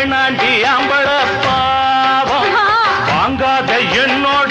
வேணாண்டி அம்பள பாவம். வாங்காத என்னோட